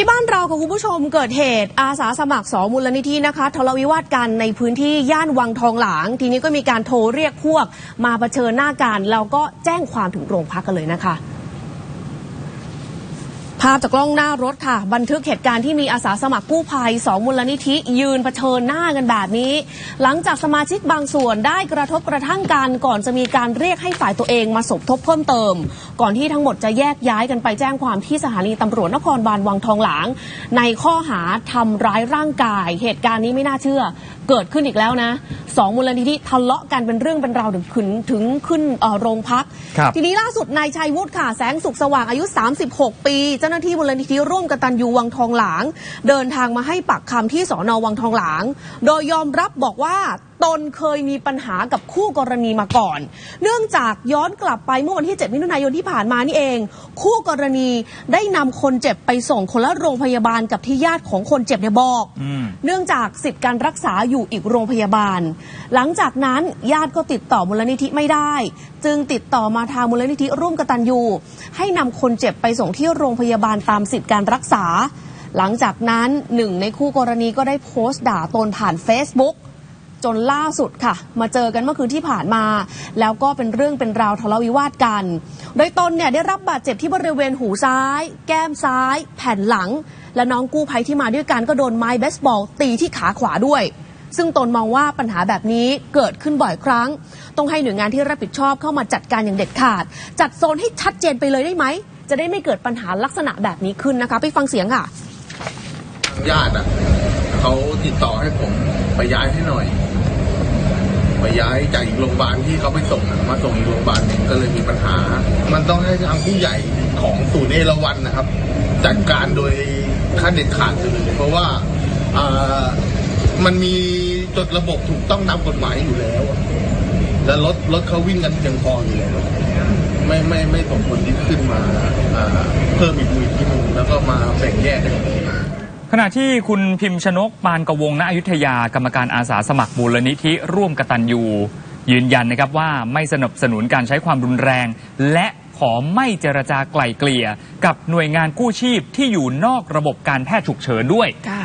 ที่บ้านเรากับคุณผู้ชมเกิดเหตุอาสาสมัครสองมูลนิธินะคะทะเลาะวิวาทกันในพื้นที่ย่านวังทองหลาง ทีนี้ก็มีการโทรเรียกพวก มาเผชิญหน้ากันแล้วก็แจ้งความถึงโรงพักกันเลยนะคะ ภาพจากกล้องหน้ารถค่ะ บันทึกเหตุการณ์ที่มีอาสาสมัครกู้ภัยสองมูลนิธิ ยืนเผชิญหน้ากันแบบนี้ หลังจากสมาชิกบางส่วนได้กระทบกระทั่งกันก่อนจะมีการเรียกให้ฝ่ายตัวเองมาสมทบเพิ่มเติม ก่อนที่ทั้งหมดจะแยกย้ายกันไปแจ้งความที่สถานีตำรวจนครบาลวังทองหลาง ในข้อหาทำร้ายร่างกาย เหตุการณ์นี้ไม่น่าเชื่อ เกิดขึ้นอีกแล้วนะสองมูลนิธิทะเลาะกันเป็นเรื่องเป็นราวถึงขึ้นถึงขึ้นเอ่อโรงพักครับทีนี้ล่าสุดนายชัยวุฒิค่ะแสงสุขสว่างอายุ 36 ปีเจ้าหน้าที่มูลนิธิร่วมกตัญญูวังทองหลาง เดินทางมาให้ปากคำที่สอนอวังทองหลาง โดยยอมรับบอกว่า ตนเคยมีปัญหากับคู่กรณีมาก่อน เนื่องจากย้อนกลับไปเมื่อวันที่ 7 มิถุนายนที่ผ่านมานี่เอง คู่กรณีได้นำคนเจ็บไปส่งคนละโรงพยาบาลกับที่ญาติของคนเจ็บเนี่ยบอกอืมเนื่องจากสิทธิ์การรักษาอยู่อีกโรงพยาบาล หลังจากนั้นญาติก็ติดต่อมูลนิธิไม่ได้ จึงติดต่อมาทางมูลนิธิร่วมกตัญญูให้นำคนเจ็บไปส่งที่โรงพยาบาลตามสิทธิ์การรักษา หลังจากนั้นหนึ่งในคู่กรณีก็ได้โพสต์ด่าตนผ่าน Facebook จนล่าสุดค่ะ มาเจอกันเมื่อคืนที่ผ่านมา แล้วก็เป็นเรื่องเป็นราวทะเลาะวิวาทกัน โดยตนเนี่ยได้รับบาดเจ็บที่บริเวณหูซ้าย แก้มซ้าย แผ่นหลัง และน้องกู้ภัยที่มาด้วยกันก็โดนไม้เบสบอลตีที่ขาขวาด้วย ซึ่งตนมองว่าปัญหาแบบนี้เกิดขึ้นบ่อยครั้ง ต้องให้หน่วยงานที่รับผิดชอบเข้ามาจัดการอย่างเด็ดขาด จัดโซนให้ชัดเจนไปเลยได้ไหมจะได้ไม่เกิดปัญหาลักษณะแบบนี้ขึ้นนะคะ ไปฟังเสียงค่ะ ญาติอะเขาติดต่อให้ผมไปย้ายให้หน่อย ย้ายจากอีกโรงพยาบาลที่เขาไปส่งมาส่งอีกโรงพยาบาลหนึ่งก็เลยมีปัญหา มันต้องให้ทางผู้ใหญ่ของศูนย์เอราวันนะครับ จัดการโดยขั้นเด็ดขาดเลยเพราะว่าอ่ามันมีจดระบบถูกต้องตามกฎหมายอยู่แล้ว แล้วรถรถเขาวิ่งกันเพียงพออยู่แล้วไม่ไม่ไม่สมควรที่ขึ้นมาเพิ่มอีกมือที่นึงแล้วก็มาแบ่งแยกกันอย่างนี้ ขณะที่คุณพิมพ์ชนกปานกวงณอยุธยากรรมการอาสาสมัครมูลนิธิร่วมกตัญญูยืนยันนะครับว่าไม่สนับสนุนการใช้ความรุนแรง และขอไม่เจรจาไกล่เกลี่ย กับหน่วยงานกู้ชีพที่อยู่นอกระบบการแพทย์ฉุกเฉินด้วย ค่ะ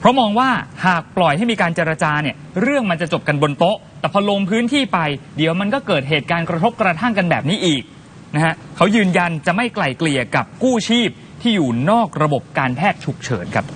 เพราะมองว่าหากปล่อยให้มีการเจรจาเนี่ยเรื่องมันจะจบกันบนโต๊ะ แต่พอลงพื้นที่ไป เดี๋ยวมันก็เกิดเหตุการณ์กระทบกระทั่งกันแบบนี้อีกนะฮะเขายืนยันจะไม่ไกล่เกลี่ยกับกู้ชีพ ที่อยู่นอกระบบการแพทย์ฉุกเฉินครับ